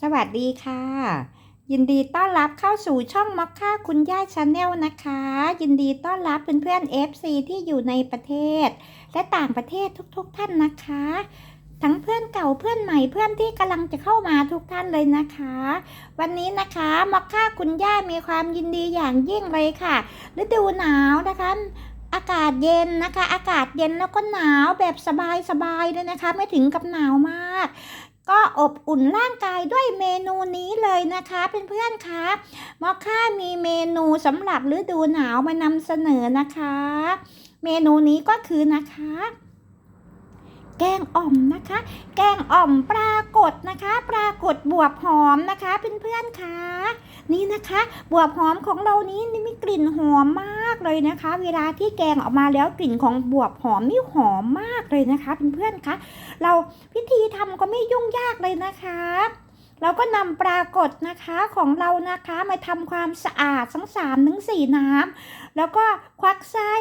สวัสดีค่ะ ยินดีต้อนรับเข้าสู่ช่องมอคค่าคุณย่าชาแนลนะคะ ยินดีต้อนรับเพื่อนๆ FC ที่อยู่ในประเทศ และต่างประเทศทุกๆ ท่านนะคะ ทั้งเพื่อนเก่าเพื่อนใหม่เพื่อนที่กำลังจะเข้ามาทุกท่านเลยนะคะ วันนี้นะคะมอคค่าคุณย่ามีความยินดีอย่างยิ่งเลยค่ะฤดูหนาวนะคะอากาศเย็นนะคะ อากาศเย็นแล้วก็หนาวแบบสบายๆเลยนะคะ ไม่ถึงกับหนาวมาก ก็อบอุ่นร่างกายด้วยเมนูนี้เลยนะคะเเพื่อนๆคะมอค่ามีเมนูสำหรับฤดูหนาวมานำเสนอนะคะ เมนูนี้ก็คือนะคะ แกงอ่อมนะคะ แกงอ่อมปรากฏนะคะ ปรากฏบวบหอมนะคะเพื่อนๆคะนี่นะคะ บวบหอมของเรานี้นี่มีกลิ่นหอมมากเลยนะคะ เวลาที่แกงออกมาแล้วกลิ่นของบวบหอมนี่หอมมากเลยนะคะเพื่อนๆคะเราพิธีทำก็ไม่ยุ่งยากเลยนะคะ เราก็นำปรากฏนะคะของเรานะคะมาทำความสะอาดทั้งสามถึงสี่น้ำแล้วก็ควักไส้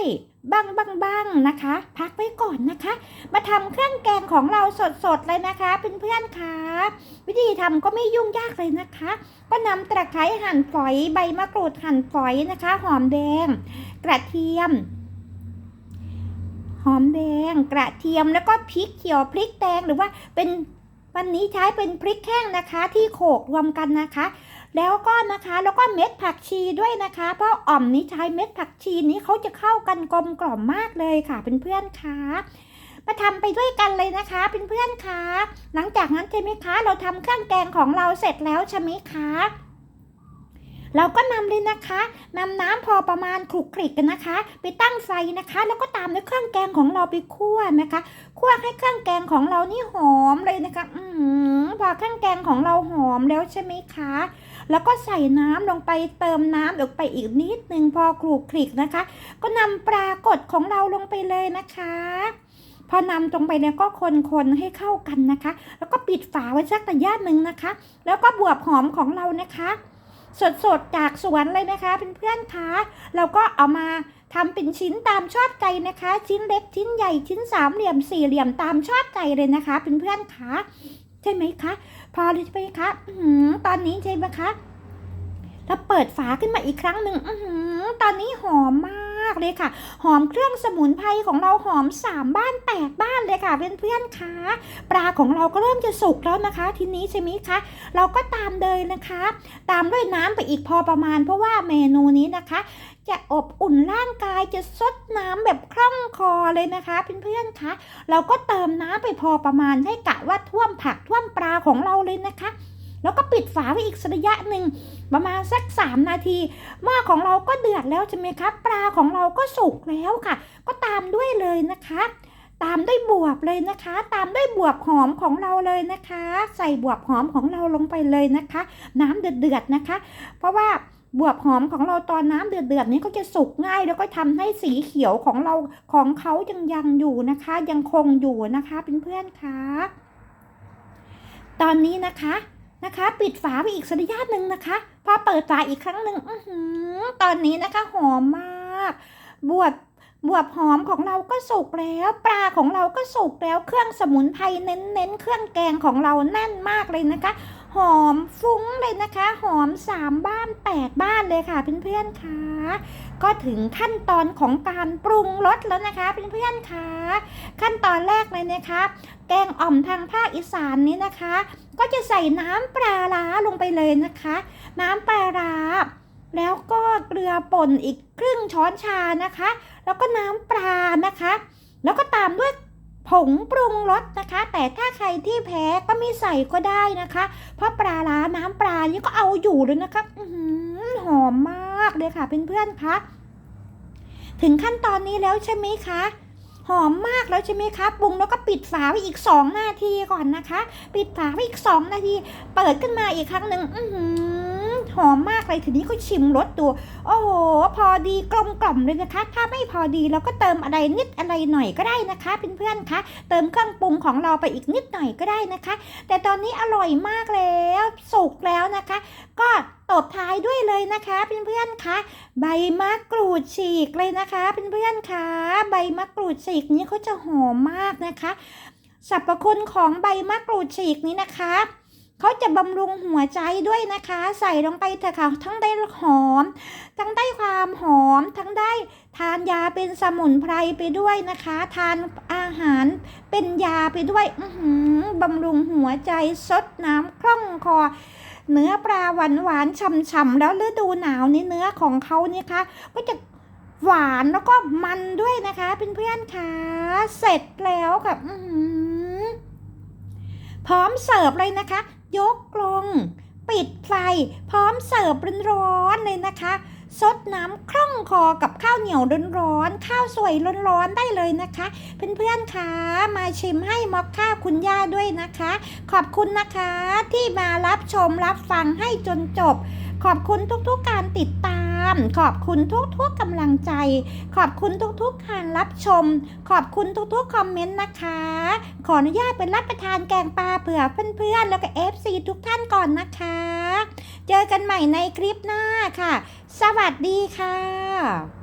บ้างบ้างบ้างนะคะ พักไว้ก่อนนะคะ มาทำเครื่องแกงของเราสดๆเลยนะคะเพื่อนๆคะวิธีทำก็ไม่ยุ่งยากเลยนะคะ ก็นำตะไคร้หั่นฝอยใบมะกรูดหั่นฝอยนะคะ หอมแดง กระเทียมหอมแดง กระเทียมแล้วก็พริกเขียวพริกแดงหรือว่าเป็น วันนี้ใช้เป็นพริกแห้งนะคะที่โขลกรวมกันนะคะ แล้วก็นะคะแล้วก็เม็ดผักชีด้วยนะคะ เพราะอ่อมนี้ใช้เม็ดผักชีนี้เขาจะเข้ากันกลมกล่อมมากเลยค่ะเพื่อนๆคะมาทำไปด้วยกันเลยนะคะเพื่อนๆคะหลังจากนั้นใช่ไหมคะเราทำเครื่องแกงของเราเสร็จแล้วใช่ไหมคะ เราก็นำเลยนะคะนำน้ำพอประมาณคลุกคลิกกันนะคะ ไปตั้งไฟนะคะ แล้วก็ตามด้วยเครื่องแกงของเราไปคั่วนะคะ คั่วให้เครื่องแกงของเรานี่หอมเลยนะคะ อืมพอเครื่องแกงของเราหอมแล้วใช่ไหมคะ แล้วก็ใส่น้ำลงไปเติมน้ำลงไปอีกนิดนึงพอคลุกคลิกนะคะ ก็นำปลากดของเราลงไปเลยนะคะพอนำตรงไปเนี่ก็คนๆให้เข้ากันนะคะ แล้วก็ปิดฝาไว้สักระยะหนึ่งนะคะ แล้วก็บวบหอมของเรานะคะ สดๆจากสวนเลยนะคะเพื่อนๆคะเราก็เอามาทำเป็นชิ้นตามชอบใจนะคะ ชิ้นเล็กชิ้นใหญ่ชิ้นสามเหลี่ยมสี่เหลี่ยมตามชอบใจเลยนะคะเพื่อนๆคะใช่ไหมคะ พอเลยใช่ไหมคะตอนนี้ใช่ไหมคะ เราเปิดฝาขึ้นมาอีกครั้งหนึ่งอตอนนี้หอมมากเลยค่ะ หอมเครื่องสมุนไพรของเราหอมสามบ้านแปดบ้านเลยค่ะเพื่อนๆคะปลาของเราก็เริ่มจะสุกแล้วนะคะ ทีนี้ใช่ไหมคะ เราก็ตามเลยนะคะ ตามด้วยน้ำไปอีกพอประมาณ เพราะว่าเมนูนี้นะคะ จะอบอุ่นร่างกายจะซดน้ำแบบคล่องคอเลยนะคะเพื่อนๆคะเราก็เติมน้ำไปพอประมาณให้กะว่าท่วมผักท่วมปลาของเราเลยนะคะ แล้วก็ปิดฝาไว้อีกสักระยะหนึ่งประมาณสัก 3 นาทีหม้อของเราก็เดือดแล้วใช่ไหมคะปลาของเราก็สุกแล้วค่ะ ก็ตามด้วยเลยนะคะ ตามด้วยบวบเลยนะคะ ตามด้วยบวบหอมของเราเลยนะคะ ใส่บวบหอมของเราลงไปเลยนะคะ น้ำเดือดๆนะคะ เพราะว่าบวบหอมของเราตอนน้ำเดือดๆนี้ก็จะสุกง่าย แล้วก็ทำให้สีเขียวของเราของเขายังยังอยู่นะคะ ยังคงอยู่นะคะเพื่อนๆคะตอนนี้นะคะ นะคะ ปิดฝาไปอีกสักระยะหนึ่งนะคะ พอเปิดฝาอีกครั้งหนึ่งอตอนนี้นะคะหอมมาก บวบบวบหอมของเราก็สุกแล้ว ปลาของเราก็สุกแล้ว เครื่องสมุนไพรเน้นๆ เครื่องแกงของเราแน่นมากเลยนะคะ หอมฟุ้งเลยนะคะ หอมสามบ้านแปดบ้านเลยค่ะเพื่อนๆคะก็ถึงขั้นตอนของการปรุงรสแล้วนะคะเพื่อนๆคะขั้นตอนแรกเลยนะคะ แกงอ่อมทางภาคอีสานนี้นะคะ ก็จะใส่น้ำปลาร้าลงไปเลยนะคะ น้ำปลาร้าแล้วก็เกลือป่นอีกครึ่งช้อนชานะคะ แล้วก็น้ำปลานะคะ แล้วก็ตามด้วย ผงปรุงรสนะคะ แต่ถ้าใครที่แพ้ก็ไม่ใส่ก็ได้นะคะ เพราะปลาร้าน้ำปลานี่ก็เอาอยู่เลยนะคะหอมมากเลยค่ะเพื่อนๆคะถึงขั้นตอนนี้แล้วใช่ไหมคะหอมมากแล้วใช่ไหมคะปรุงแล้วก็ปิดฝาไว้อีก 2 นาทีก่อนนะคะ ปิดฝาไว้อีก 2 นาที เปิดขึ้นมาอีกครั้งหนึ่งอื้อ หอหอมมากเลยทีนี้ก็ชิมรสดูโอ้โหพอดีกลมกล่อมเลยนะคะ ถ้าไม่พอดีเราก็เติมอะไรนิดอะไรหน่อยก็ได้นะคะเพื่อนๆคะเติมเครื่องปรุงของเราไปอีกนิดหน่อยก็ได้นะคะ แต่ตอนนี้อร่อยมากแล้วสุกแล้วนะคะ ก็ตบท้ายด้วยเลยนะคะเพื่อนๆคะใบมะกรูดฉีกเลยนะคะเพื่อนๆคะใบมะกรูดฉีกนี้เขาจะหอมมากนะคะสรรพคุณของใบมะกรูดฉีกนี้นะคะ เขาจะบำรุงหัวใจด้วยนะคะ ใส่ลงไปเถอะค่ะ ทั้งได้หอม ทั้งได้ความหอม ทั้งได้ทานยาเป็นสมุนไพรไปด้วยนะคะ ทานอาหารเป็นยาไปด้วยอืบำรุงหัวใจซดน้ำคล่องคอเนื้อปลาหวานหวานฉ่ำๆแล้วฤดูหนาวนี่เนื้อของเขาเนี่ยคะก็จะหวานแล้วก็มันด้วยนะคะเพื่อนๆค่ะเสร็จแล้วค่ะพร้อมเสิร์ฟเลยนะคะ ยกกลง ปิดไฟพร้อมเสิร์ฟร้อนๆเลยนะคะซดน้ำคล่องคอกับข้าวเหนียวร้อนๆข้าวสวยร้อนๆได้เลยนะคะ เพื่อนๆคะมาชิมให้มอคค่าคุณย่าด้วยนะคะ ขอบคุณนะคะที่มารับชมรับฟังให้จนจบ ขอบคุณทุกๆการติดตามามขอบคุณทุกๆกำลังใจ ขอบคุณทุกๆการรับชม ขอบคุณทุกๆคอมเมนต์นะคะ ขออนุญาตเป็นรับประทานแกงปลาเผื่อเพื่อนๆแล้วก็ FC ทุกท่านก่อนนะคะ เจอกันใหม่ในคลิปหน้าค่ะ สวัสดีค่ะ